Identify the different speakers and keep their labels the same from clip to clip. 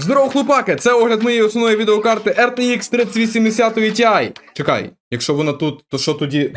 Speaker 1: Здорово, хлопаки! Це огляд моєї основної відеокарти RTX 3080 Ti. Чекай, якщо вона тут, то що тоді.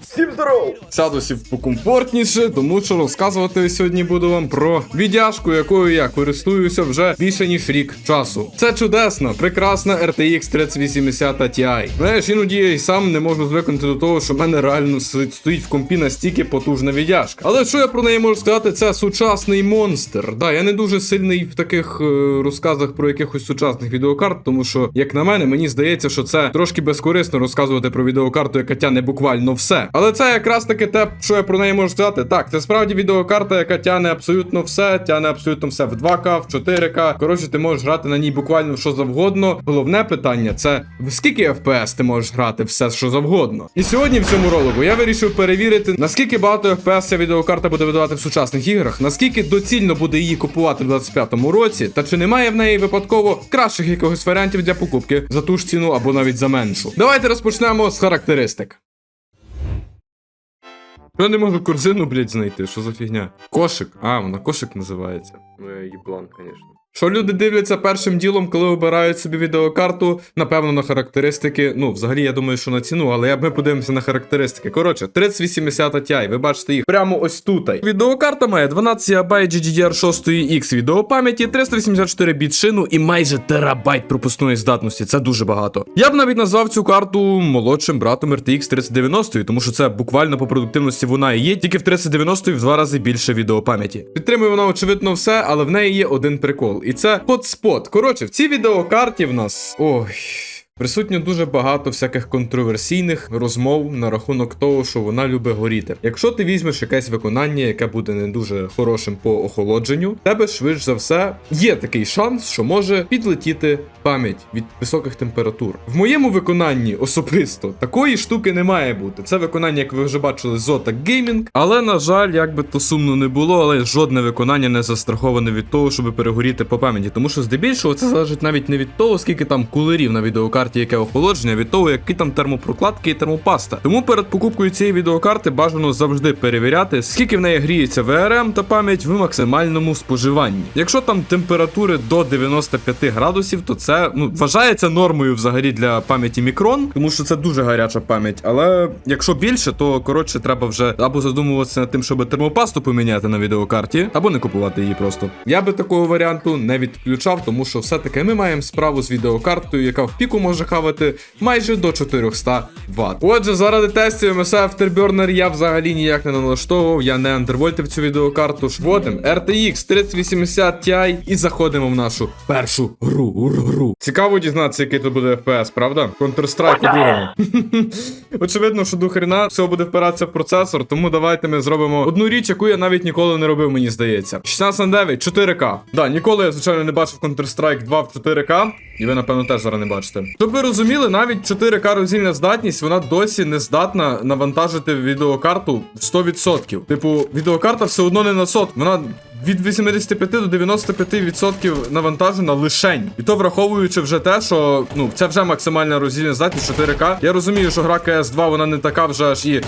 Speaker 1: Всім здорово! Сяду сів покомфортніше, тому що розказувати сьогодні буду вам про віддяжку, якою я користуюся вже більше ніж рік часу. Це чудесна, прекрасна RTX 3080 Ti. Знаєш, іноді я й сам не можу звикнути до того, що в мене реально стоїть в компі настільки потужна віддяжка. Але що я про неї можу сказати, це сучасний монстр. Да, я не дуже сильний в таких е, розказах про якихось сучасних відеокарт, тому що, як на мене, мені здається, що це трошки безкорисно розказувати про відеокарту, яка тяне буквально все. Але це якраз таки те, що я про неї можу сказати. Так, це справді відеокарта, яка тяне абсолютно все, тяне абсолютно все в 2К, в 4К. Коротше, ти можеш грати на ній буквально що завгодно. Головне питання це в скільки FPS ти можеш грати все, що завгодно. І сьогодні в цьому ролику я вирішив перевірити, наскільки багато FPS відеокарта буде видавати в сучасних іграх, наскільки доцільно буде її купувати в 25-му році, та чи немає в неї випадково кращих якогось варіантів для покупки за ту ж ціну або навіть за меншу. Давайте розпочнемо з характеристик. Я не можу корзину, блядь, знайти. Що за фігня? Кошик. А, вона кошик називається. Ну, я їблан, звісно. Що люди дивляться першим ділом, коли обирають собі відеокарту, напевно, на характеристики. Ну, взагалі, я думаю, що на ціну, але ми подивимося на характеристики. Коротше, 3080 Ti, ви бачите їх прямо ось тут. Відеокарта має 12 ГБ GDDR6X відеопам'яті, 384 біт шину і майже терабайт пропускної здатності. Це дуже багато. Я б навіть назвав цю карту молодшим братом RTX 3090, тому що це буквально по продуктивності вона і є, тільки в 3090 в два рази більше відеопам'яті. Підтримує вона очевидно все, але в неї є один прикол. І це хотспот. Коротше, в цій відеокарті в нас. Ой. Присутньо дуже багато всяких контроверсійних розмов на рахунок того, що вона любить горіти. Якщо ти візьмеш якесь виконання, яке буде не дуже хорошим по охолодженню, тебе швидш за все є такий шанс, що може підлетіти пам'ять від високих температур. В моєму виконанні особисто такої штуки не має бути. Це виконання, як ви вже бачили, Zotac Gaming. Але на жаль, як би то сумно не було, але жодне виконання не застраховане від того, щоб перегоріти по пам'яті. Тому що здебільшого це залежить навіть не від того, скільки там кулерів на відеокарті, яке охолодження, від того, які там термопрокладки і термопаста. Тому перед покупкою цієї відеокарти бажано завжди перевіряти, скільки в неї гріється VRM та пам'ять в максимальному споживанні. Якщо там температури до 95 градусів, то це ну вважається нормою взагалі для пам'яті мікрон, тому що це дуже гаряча пам'ять. Але якщо більше, то коротше треба вже або задумуватися над тим, щоб термопасту поміняти на відеокарті, або не купувати її просто. Я би такого варіанту не відключав, тому що все-таки ми маємо справу з відеокартою, яка в піку може хавати майже до 400 Вт. Отже, заради тестів MSI Afterburner я взагалі ніяк не налаштовував, я не андервольтив цю відеокарту. Вводимо RTX 3080 Ti і заходимо в нашу першу гру. гру, гру. Цікаво дізнатися, який тут буде FPS, правда? Counter-Strike у другому. Очевидно, що до хрена все буде впиратися в процесор, тому давайте ми зробимо одну річ, яку я навіть ніколи не робив, мені здається. 16 на 9, 4К. Да, ніколи я, звичайно, не бачив Counter-Strike 2 в 4К. І ви, напевно, теж зараз не бачите. Щоб ви розуміли, навіть 4К роздільна здатність, вона досі не здатна навантажити відеокарту 100%. Типу, відеокарта все одно не на сот. Вона від 85 до 95% навантажена лишень. І то враховуючи вже те, що ну це вже максимальна роздільна здатність 4К. Я розумію, що гра CS2 вона не така вже аж і.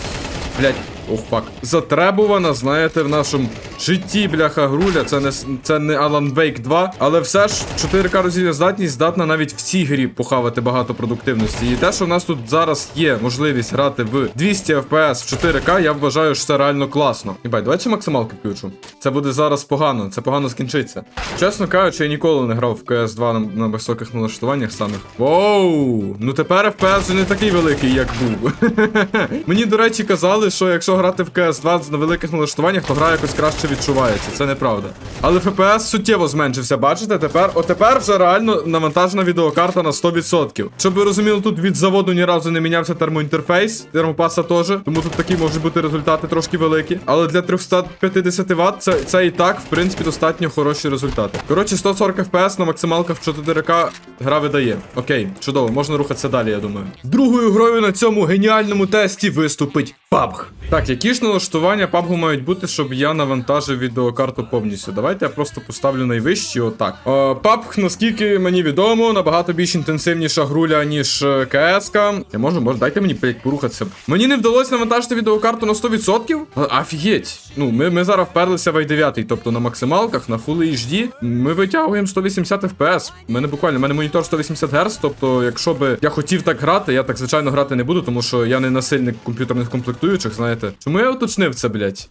Speaker 1: Блять, ох пак. Затребувана, знаєте, в нашому житті, бляха, груля. Це не це не Alan Wake 2. Але все ж 4К роздільна здатність здатна навіть в цій грі похавати багато продуктивності. І те, що в нас тут зараз є можливість грати в 200 FPS в 4К, я вважаю, що це реально класно. Ібай, давайте максималки включу. Це буде зараз погано, це погано скінчиться. Чесно кажучи, я ніколи не грав в CS2 на, на високих налаштуваннях самих. Воу! Ну тепер FPS вже не такий великий, як був. Мені, до речі, казали, що якщо грати в CS2 на великих налаштуваннях, то гра якось краще відчувається. Це неправда. Але FPS суттєво зменшився, бачите? Тепер, отепер вже реально навантажена відеокарта на 100%. Щоб ви розуміли, тут від заводу ні разу не мінявся термоінтерфейс, термопаса теж. Тому тут такі можуть бути результати трошки великі. Але для 350 Вт це, це і так, в принципі, достатньо хороші результати. Коротше, 140 FPS на максималках в 4К гра видає. Окей, чудово, можна рухатися далі, я думаю. Другою грою на цьому геніальному тесті виступить PUBG. Так, які ж налаштування PUBG мають бути, щоб я навантажив відеокарту повністю? Давайте я просто поставлю найвищі отак. Е, PUBG, наскільки мені відомо, набагато більш інтенсивніша груля, ніж е, КС. Я можу, може, дайте мені порухатися. Мені не вдалося навантажити відеокарту на 100%? А, Офігеть. Ну, ми, ми зараз вперлися в i9, тобто на максималках, на Full HD, ми витягуємо 180 FPS. У мене буквально, у мене монітор 180 Гц, тобто, якщо би я хотів так грати, я так звичайно грати не буду, тому що я не насильник комп'ютерних комплектуючих, знаєте. Чому я уточнив це, блядь?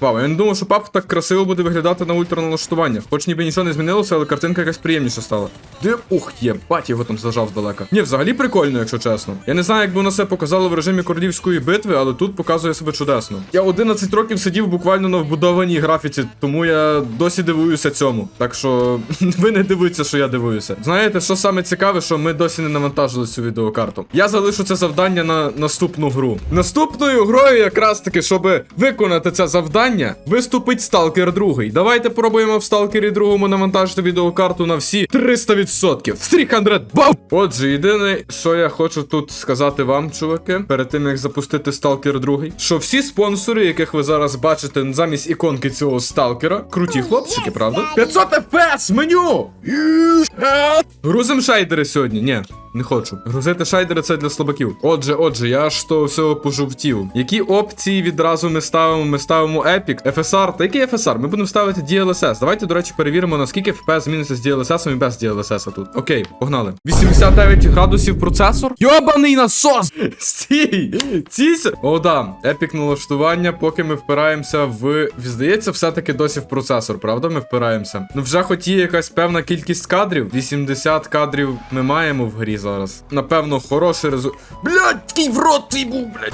Speaker 1: Вау, я не думав, що пап так красиво буде виглядати на ультраналаштуваннях. Хоч ніби нічого не змінилося, але картинка якась приємніша стала. Де ух, є, бать його там зажав здалека. Ні, взагалі прикольно, якщо чесно. Я не знаю, як би воно себе показало в режимі королівської битви, але тут показує себе чудесно. Я 11 років сидів буквально на вбудованій графіці, тому я досі дивуюся цьому. Так що ви не дивуйтеся, що я дивуюся. Знаєте, що саме цікаве, що ми досі не навантажили цю відеокарту. Я залишу це завдання на наступну гру. Наступною грою, якраз таки, щоб виконати це завдання, виступить Сталкер 2. Давайте пробуємо в Сталкері 2 навантажити відеокарту на всі 300%. 300 бам! Отже, єдине, що я хочу тут сказати вам, чуваки, перед тим як запустити Сталкер 2, що всі спонсори, яких ви зараз бачите замість іконки цього сталкера, круті хлопчики, правда? 500 FPS меню! Грузим шейдери сьогодні. Ні, не хочу. Грузити шейдери це для слабаків. Отже, отже, я ж то всього пожовтів. Які опції відразу ми ставимо? Ми ставимо Epic, FSR. Та який FSR? Ми будемо ставити DLSS. Давайте, до речі, перевіримо, наскільки FPS зміниться з DLSS і без DLSS тут. Окей, погнали. 89 градусів процесор. Йобаний насос! Стій! Ційся! О, да. Епік налаштування, поки ми впираємося в. Здається, все-таки досі в процесор, правда? Ми впираємося. Ну вже хоч є якась певна кількість кадрів. 80 кадрів ми маємо в грі зараз. Напевно, хороший результат. Блядь, такий в рот твій був, блядь.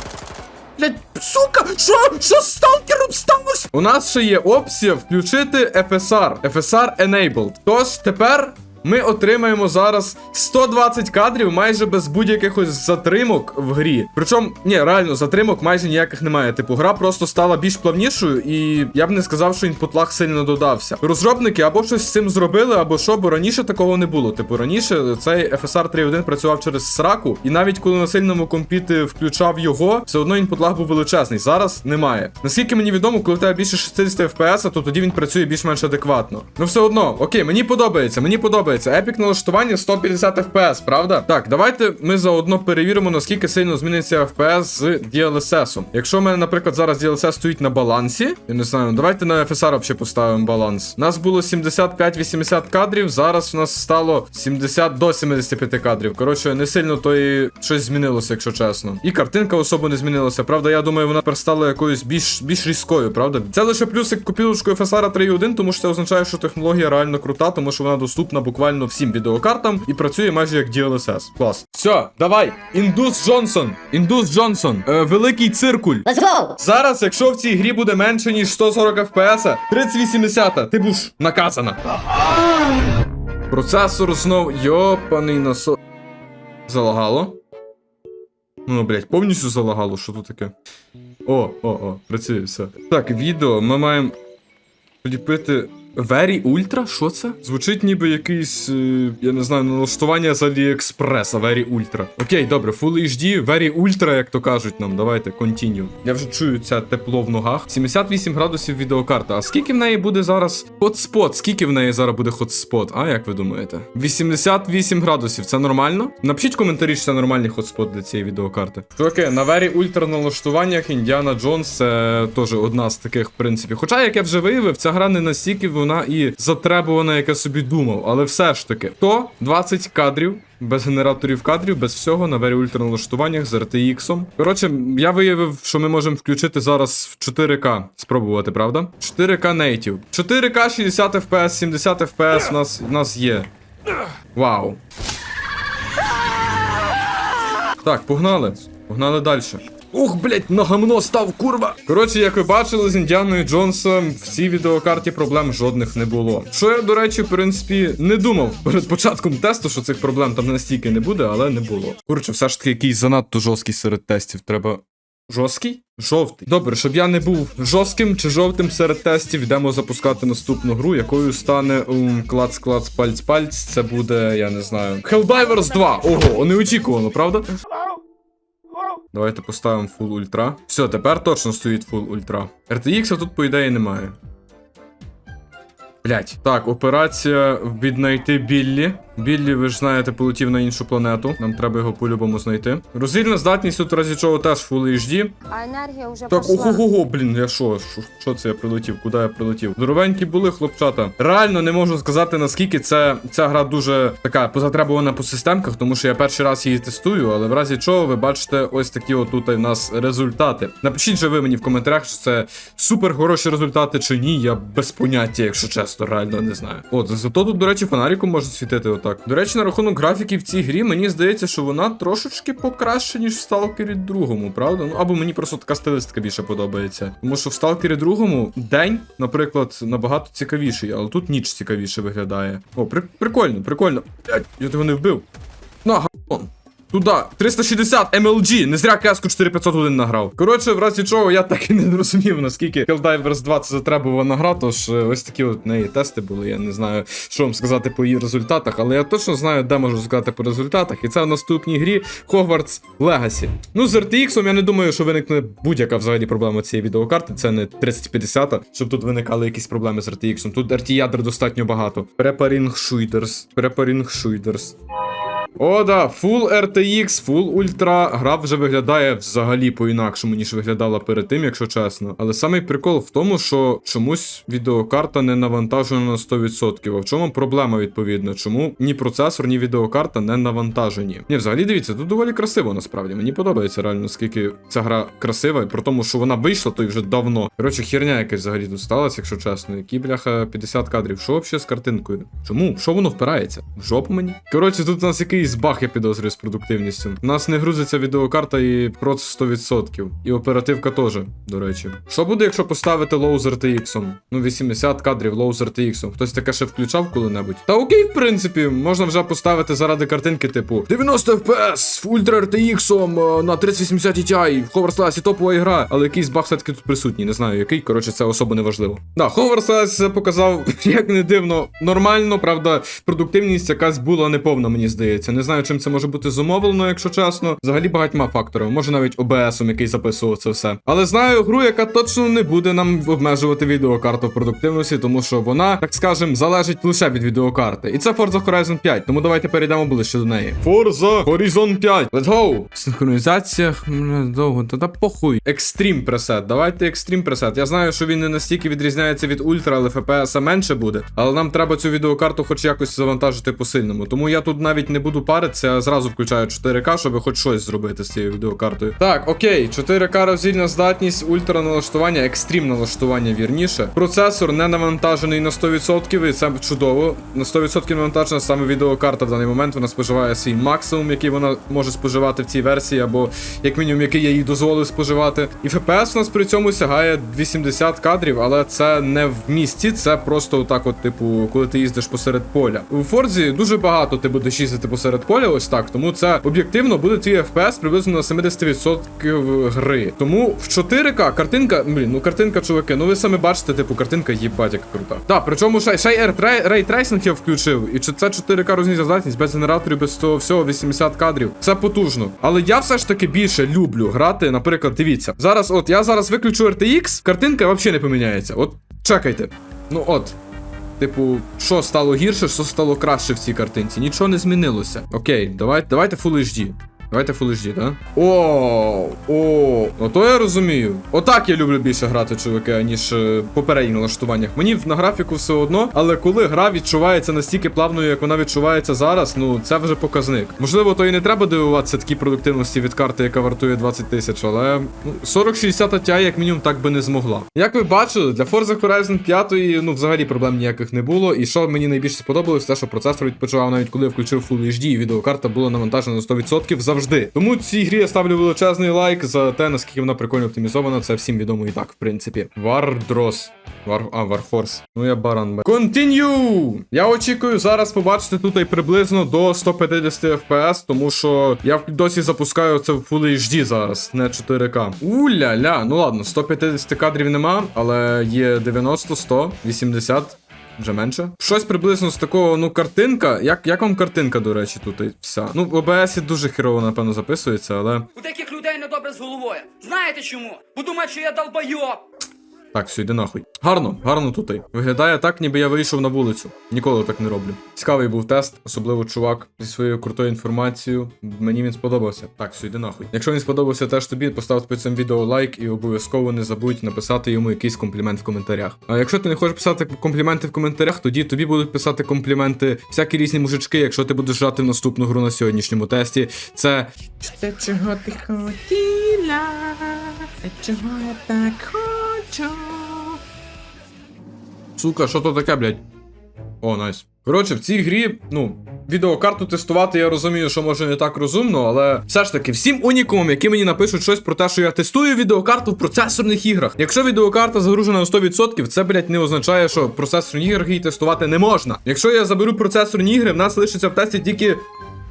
Speaker 1: Блядь, сука, що? Що з сталкером сталося? У нас ще є опція включити FSR. FSR Enabled. Тож тепер. Ми отримаємо зараз 120 кадрів майже без будь-яких затримок в грі. Причому, ні, реально, затримок майже ніяких немає. Типу, гра просто стала більш плавнішою, і я б не сказав, що інпутлаг сильно додався. Розробники або щось з цим зробили, або що, бо раніше такого не було. Типу, раніше цей FSR 3.1 працював через сраку, і навіть коли на сильному компіти включав його, все одно інпутлаг був величезний. Зараз немає. Наскільки мені відомо, коли в тебе більше 60 FPS, то тоді він працює більш-менш адекватно. Ну все одно, окей, мені подобається, мені подобається. Епік налаштування 150 FPS, правда? Так, давайте ми заодно перевіримо, наскільки сильно зміниться FPS з DLSS. Якщо в мене, наприклад, зараз DLSS стоїть на балансі, я не знаю, давайте на FSR взагалі поставимо баланс. У нас було 75-80 кадрів, зараз в нас стало 70 до 75 кадрів. Коротше, не сильно то і щось змінилося, якщо чесно. І картинка особо не змінилася. Правда, я думаю, вона тепер стала якоюсь більш більш різкою, правда? Це лише плюсик купілочку FSR 3.1, тому що це означає, що технологія реально крута, тому що вона доступна буквально всім відеокартам і працює майже як DLSS. Клас. Все, давай. Індус Джонсон. Індус Джонсон. Е, великий циркуль.
Speaker 2: Let's go!
Speaker 1: Зараз, якщо в цій грі буде менше, ніж 140 FPS, 3080, ти будеш наказана. Процесор знов йопаний насо. Залагало? Ну, блять, повністю залагало, що тут таке? О, о, о, працює все. Так, відео ми маємо поліпити. Very Ultra? Що це? Звучить ніби якийсь, е, я не знаю, налаштування з AliExpress, Very Ultra. Окей, добре, Full HD, Very Ultra, як то кажуть нам. Давайте, continue. Я вже чую це тепло в ногах. 78 градусів відеокарта. А скільки в неї буде зараз хотспот? Скільки в неї зараз буде хотспот? А як ви думаєте? 88 градусів. Це нормально? Напишіть в коментарі, чи це нормальний хотспот для цієї відеокарти. Чуваки, на Very Ultra налаштуваннях Індіана Джонс це теж одна з таких принципів. Хоча, як я вже виявив, ця гра не настільки вона і затребувана, я собі думав. Але все ж таки, то 20 кадрів. Без генераторів кадрів, без всього на Very Ultra налаштуваннях з RTX. Коротше, я виявив, що ми можемо включити зараз в 4К. Спробувати, правда? 4К Native. 4К 60 FPS, 70 FPS у нас, у нас є. Вау. Так, погнали. Погнали далі. Ух, блять, на гамно став, курва! Коротше, як ви бачили, з Індіаною Джонсом в цій відеокарті проблем жодних не було. Що я, до речі, в принципі, не думав перед початком тесту, що цих проблем там настільки не буде, але не було. Коротше, все ж таки якийсь занадто жорсткий серед тестів. Треба. Жорсткий? Жовтий. Добре, щоб я не був жорстким чи жовтим серед тестів, йдемо запускати наступну гру, якою стане ум, клац, клац, пальць, пальць. Це буде, я не знаю. Helldivers 2. Ого, неочікувано, правда? Давайте поставимо Full Ultra. Все, тепер точно стоїть Full Ultra. RTX тут, по ідеї, немає. Блять. Так, операція віднайти Біллі. Біллі, ви ж знаєте, полетів на іншу планету. Нам треба його по-любому знайти. Роздільна здатність тут разі чого теж Full HD.
Speaker 2: А енергія вже
Speaker 1: Так,
Speaker 2: пошла.
Speaker 1: ого-го, блін, я що? Що- Що це я прилетів? Куди я прилетів? Здоровенькі були хлопчата. Реально не можу сказати, наскільки це, ця гра дуже така позатребувана по системках, тому що я перший раз її тестую, але в разі чого ви бачите ось такі отут в нас результати. Напишіть же ви мені в коментарях, чи це супер хороші результати чи ні. Я без поняття, якщо чесно, реально не знаю. От, зато тут, до речі, фонариком можна світити отак. До речі, на рахунок графіки в цій грі, мені здається, що вона трошечки покраще, ніж в Сталкері другому, правда? Ну або мені просто така стилістика більше подобається. Тому що в Сталкері другому день, наприклад, набагато цікавіший, але тут ніч цікавіше виглядає. О, при- прикольно, прикольно. Блядь, я того не вбив. На, гон. Туда, 360 MLG, не зря кеску 4500 годин награв. Коротше, в разі чого я так і не зрозумів, наскільки Helldivers 2 це затребувана гра, тож е, ось такі от неї тести були. Я не знаю, що вам сказати по її результатах, але я точно знаю, де можу сказати по результатах. І це в наступній грі Hogwarts Legacy. Ну, з RTX я не думаю, що виникне будь-яка взагалі проблема цієї відеокарти. Це не 3050, щоб тут виникали якісь проблеми з RTX. Тут RT ядер достатньо багато. Preparing Shooters. Preparing Shooters. О, да, Full RTX, Full Ultra. Гра вже виглядає взагалі по-інакшому, ніж виглядала перед тим, якщо чесно. Але самий прикол в тому, що чомусь відеокарта не навантажена на 100%. А в чому проблема відповідно? Чому ні процесор, ні відеокарта не навантажені? Ні, взагалі дивіться, тут доволі красиво насправді. Мені подобається реально, скільки ця гра красива, і про тому, що вона вийшла, то й вже давно. Коротше, херня якась взагалі тут сталася, якщо чесно. Які бляха 50 кадрів. Що взагалі з картинкою? Чому? Що воно впирається? В жопу мені? Коротше, тут у нас якийсь баг, я підозрюю з продуктивністю. У нас не грузиться відеокарта і проц 100%. І оперативка теж, до речі. Що буде, якщо поставити лоу з RTX? Ну, 80 кадрів лоу з RTX. Хтось таке ще включав коли-небудь? Та окей, в принципі, можна вже поставити заради картинки, типу 90 FPS, Ultra RTX на 3080 Ti, в Hogwarts Legacy топова ігра, але якийсь баг все-таки тут присутній, не знаю який, коротше, це особо не важливо. Да, Legacy показав, як не дивно, нормально, правда, продуктивність якась була неповна, мені здається. Не знаю, чим це може бути зумовлено, якщо чесно. Взагалі багатьма факторами, може навіть OBS-ом, який записував це все. Але знаю гру, яка точно не буде нам обмежувати відеокарту в продуктивності, тому що вона, так скажем, залежить лише від відеокарти. І це Forza Horizon 5, тому давайте перейдемо ближче до неї. Forza Horizon 5. Let's go! Синхронізація довго, та, похуй. Extreme пресет. Давайте Extreme пресет. Я знаю, що він не настільки відрізняється від Ultra, але FPS менше буде. Але нам треба цю відеокарту хоч якось завантажити по сильному. Тому я тут навіть не буду паритися, а зразу включаю 4К, щоб хоч щось зробити з цією відеокартою. Так, окей, 4К роздільна здатність, ультра налаштування, екстрім налаштування вірніше. Процесор не навантажений на 100%, і це чудово. На 100% навантажена саме відеокарта в даний момент. Вона споживає свій максимум, який вона може споживати в цій версії, або як мінімум, який я їй дозволив споживати. І FPS у нас при цьому сягає 80 кадрів, але це не в місті, це просто отак, от, типу, коли ти їздиш посеред поля. У Форзі дуже багато ти будеш їздити посеред поля, ось так. Тому це об'єктивно буде твій FPS приблизно на 70% гри. Тому в 4К картинка, блін, ну картинка, чуваки, ну ви самі бачите, типу, картинка їбать, яка крута. Так, причому ще, ще й рейтрейсинг я включив, і чи це 4К розніжна здатність без генераторів, без того всього 80 кадрів. Це потужно. Але я все ж таки більше люблю грати, наприклад, дивіться. Зараз, от я зараз виключу RTX, картинка взагалі не поміняється. От чекайте. Ну от. Типу, що стало гірше, що стало краще в цій картинці? Нічого не змінилося. Окей, давайте, давайте Full HD. Давайте Full HD, так? О, о, ото я розумію. Отак я люблю більше грати, чуваки, ніж е, попередніх налаштуваннях. Мені на графіку все одно, але коли гра відчувається настільки плавною, як вона відчувається зараз, ну це вже показник. Можливо, то і не треба дивуватися такій продуктивності від карти, яка вартує 20 тисяч, але ну, 4060 Ti як мінімум так би не змогла. Як ви бачили, для Forza Horizon 5 ну взагалі проблем ніяких не було. І що мені найбільше сподобалось, те, що процесор відпочивав навіть коли я включив Full HD, і відеокарта була навантажена на 100% завжди. Тому цій грі я ставлю величезний лайк за те, наскільки вона прикольно оптимізована. Це всім відомо і так, в принципі. Вардрос. Вар... А, Варфорс. Ну я баран. Continue! Я очікую зараз побачити тут і приблизно до 150 FPS, тому що я досі запускаю це в Full HD зараз, не 4К. Уля-ля, ну ладно, 150 кадрів нема, але є 90, 100, 80. Вже менше. Щось приблизно з такого, ну, картинка. Як, як вам картинка, до речі, тут і вся? Ну, в ОБС дуже херово, напевно, записується, але.
Speaker 2: У деяких людей не добре з головою. Знаєте чому? Бо думають, що я долбойоб.
Speaker 1: Так, все, йди нахуй. Гарно, гарно тут. Виглядає так, ніби я вийшов на вулицю. Ніколи так не роблю. Цікавий був тест, особливо чувак зі своєю крутою інформацією. Мені він сподобався. Так, все, йди нахуй. Якщо він сподобався теж тобі, постав під цим відео лайк і обов'язково не забудь написати йому якийсь комплімент в коментарях. А якщо ти не хочеш писати компліменти в коментарях, тоді тобі будуть писати компліменти всякі різні мужички, якщо ти будеш грати в наступну гру на сьогоднішньому тесті. Це
Speaker 3: чого ти хотіла, чого так
Speaker 1: Сука, що то таке, блядь? О, найс. Коротше, в цій грі, ну, відеокарту тестувати, я розумію, що може не так розумно, але все ж таки, всім унікумам, які мені напишуть щось про те, що я тестую відеокарту в процесорних іграх. Якщо відеокарта загружена на 100%, це, блядь, не означає, що процесорні ігри її тестувати не можна. Якщо я заберу процесорні ігри, в нас лишиться в тесті тільки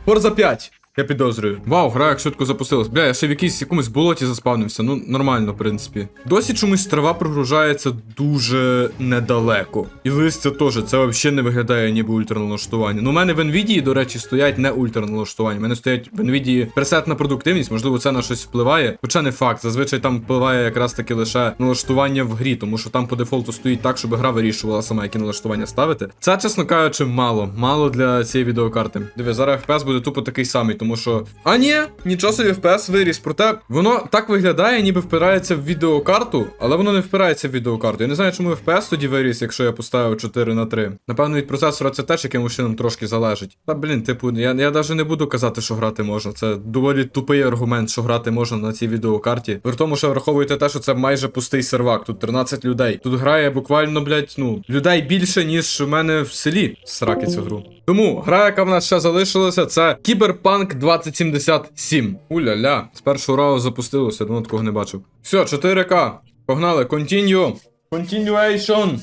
Speaker 1: Forza 5. Я підозрюю. Вау, гра як швидко запустилась. Бля, я ще в якійсь якомусь болоті заспавнився. Ну, нормально, в принципі. Досі чомусь трава прогружається дуже недалеко. І листя теж, це взагалі не виглядає ніби ультраналаштування. Ну, у мене в Nvidia, до речі, стоять не ультраналаштування. У мене стоять в Nvidia пресет на продуктивність, можливо, це на щось впливає. Хоча не факт. Зазвичай там впливає якраз таки лише налаштування в грі, тому що там по дефолту стоїть так, щоб гра вирішувала сама, які налаштування ставити. Це, чесно кажучи, мало. Мало для цієї відеокарти. Диви, зараз FPS буде тупо такий самий, тому що. А ні, нічого собі FPS виріс. Проте воно так виглядає, ніби впирається в відеокарту, але воно не впирається в відеокарту. Я не знаю, чому FPS тоді виріс, якщо я поставив 4 на 3. Напевно, від процесора це теж якимось чином трошки залежить. Та блін, типу, я, я навіть не буду казати, що грати можна. Це доволі тупий аргумент, що грати можна на цій відеокарті. При тому, що враховуйте те, що це майже пустий сервак. Тут 13 людей. Тут грає буквально, блядь, ну, людей більше, ніж у мене в селі. Сраки цю гру. Тому гра, яка в нас ще залишилася, це Кіберпанк 2077. Уля-ля, з першого разу запустилося, давно такого не бачив. Все, 4К. Погнали, continue. Continuation.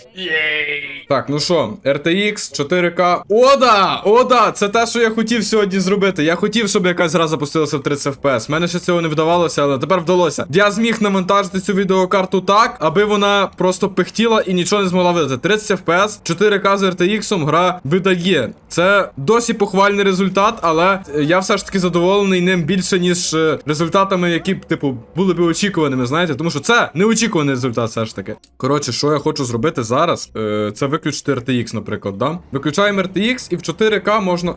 Speaker 1: Так, ну що, RTX 4К. Ода! Ода! Це те, що я хотів сьогодні зробити. Я хотів, щоб якась гра запустилася в 30 FPS. Мене ще цього не вдавалося, але тепер вдалося. Я зміг навантажити цю відеокарту так, аби вона просто пихтіла і нічого не змогла видати. 30 FPS, 4К з RTX гра видає. Це досі похвальний результат, але я все ж таки задоволений ним більше, ніж е, результатами, які б, типу, були б очікуваними, знаєте, тому що це неочікуваний результат, все ж таки. Коротше, що я хочу зробити зараз, е, це виключити RTX, наприклад, да? Виключаємо RTX і в 4К можна.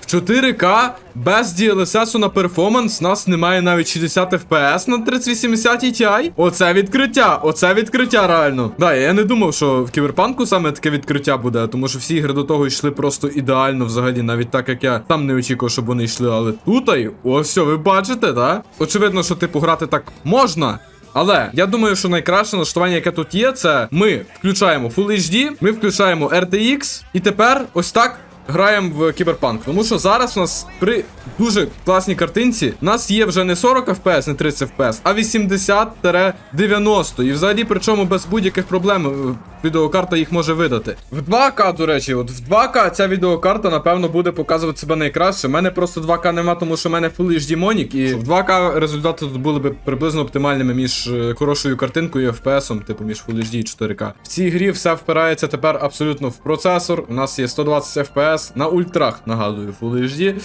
Speaker 1: В 4К без DLSS на перформанс нас немає навіть 60 FPS на 3080 Ti. Оце відкриття, оце відкриття реально. Да, я не думав, що в кіберпанку саме таке відкриття буде, тому що всі ігри до того йшли просто ідеально взагалі, навіть так як я там не очікував, щоб вони йшли. Але тут, ось ви бачите, так? Очевидно, що типу грати так можна. Але я думаю, що найкраще налаштування, яке тут є, це ми включаємо Full HD, ми включаємо RTX, і тепер ось так. Граємо в кіберпанк, тому що зараз у нас при дуже класній картинці у нас є вже не 40 FPS, не 30 FPS, а 80-90. І взагалі, причому без будь-яких проблем е, відеокарта їх може видати. В 2К, до речі, от в 2К ця відеокарта, напевно, буде показувати себе найкраще. У мене просто 2К нема, тому що в мене Full HD Monic, і в 2К результати тут були б приблизно оптимальними між е, хорошою картинкою і FPS, типу між Full HD і 4К. В цій грі все впирається тепер абсолютно в процесор. У нас є 120 FPS на ультрах, нагадую, Full HD.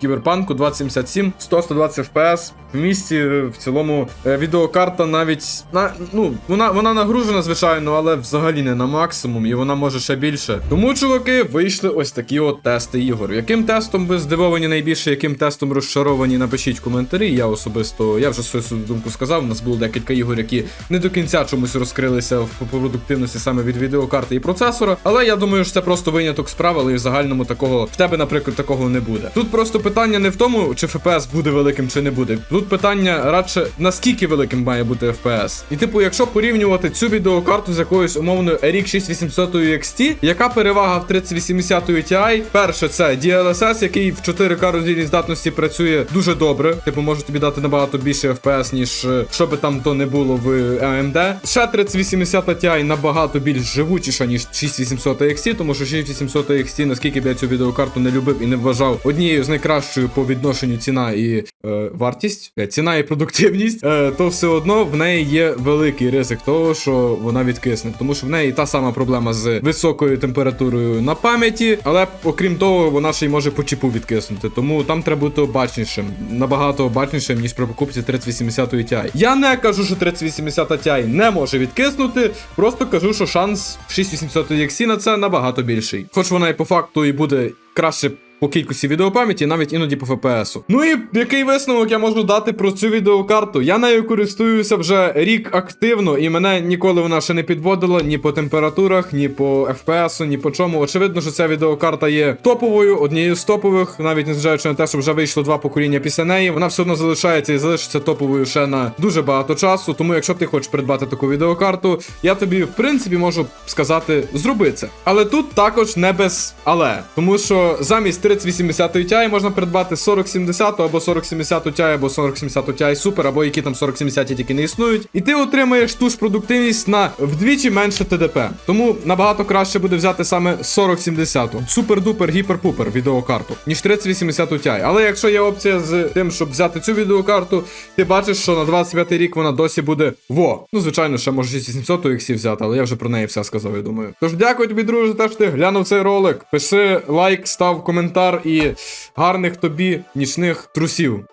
Speaker 1: Кіберпанку 2077, 100-120 FPS. В місті е, в цілому е, відеокарта навіть на ну вона вона нагружена, звичайно, але взагалі не на максимум, і вона може ще більше. Тому, чуваки, вийшли ось такі от тести ігор. Яким тестом ви здивовані найбільше, яким тестом розчаровані? Напишіть коментарі. Я особисто я вже свою думку сказав. У нас було декілька ігор, які не до кінця чомусь розкрилися в продуктивності саме від відеокарти і процесора. Але я думаю, що це просто виняток з правил, і в загальному такого в тебе, наприклад, такого не буде. Тут просто питання не в тому, чи FPS буде великим, чи не буде. Тут питання радше наскільки великим має бути FPS. І типу, якщо порівнювати цю відеокарту з якоюсь умовною RX 6800 XT, яка перевага в 3080 Ti? Перше, це DLSS, який в 4К роздільній здатності працює дуже добре. Типу, може тобі дати набагато більше FPS, ніж е, що би там то не було в AMD. Ще 3080 Ti набагато більш живучіша, ніж 6800 XT, тому що 6800 XT, наскільки б я цю відеокарту не любив і не вважав однією з найкращих кращою по відношенню ціна і е, вартість, е, ціна і продуктивність, е, то все одно в неї є великий ризик того, що вона відкисне. Тому що в неї та сама проблема з високою температурою на пам'яті, але окрім того, вона ще й може по чіпу відкиснути. Тому там треба бути обачнішим, набагато обачнішим, ніж при покупці 3080 Ti. Я не кажу, що 3080 Ti не може відкиснути, просто кажу, що шанс в 6800 XE на це набагато більший. Хоч вона і по факту і буде краще. По кількості відеопам'яті, навіть іноді по ФПСу. Ну і який висновок я можу дати про цю відеокарту? Я нею користуюся вже рік активно, і мене ніколи вона ще не підводила ні по температурах, ні по FPS, ні по чому. Очевидно, що ця відеокарта є топовою, однією з топових, навіть незважаючи на те, що вже вийшло два покоління після неї. Вона все одно залишається і залишиться топовою ще на дуже багато часу. Тому, якщо ти хочеш придбати таку відеокарту, я тобі в принципі можу сказати, зроби це. Але тут також не без але, тому що замість 3080 Ti можна придбати 4070 або 4070 Ti, або 4070 Ti Super, або які там 4070 тільки не існують. І ти отримаєш ту ж продуктивність на вдвічі менше ТДП. Тому набагато краще буде взяти саме 4070 супер-дупер гіпер-пупер відеокарту, ніж 3080 Ti. Але якщо є опція з тим, щоб взяти цю відеокарту, ти бачиш, що на 25 рік вона досі буде во. Ну, звичайно, ще може 6700 XC взяти, але я вже про неї все сказав, я думаю. Тож дякую тобі, друже, за те, що ти глянув цей ролик. Пиши лайк, став коментар і гарних тобі нічних трусів.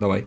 Speaker 1: Давай.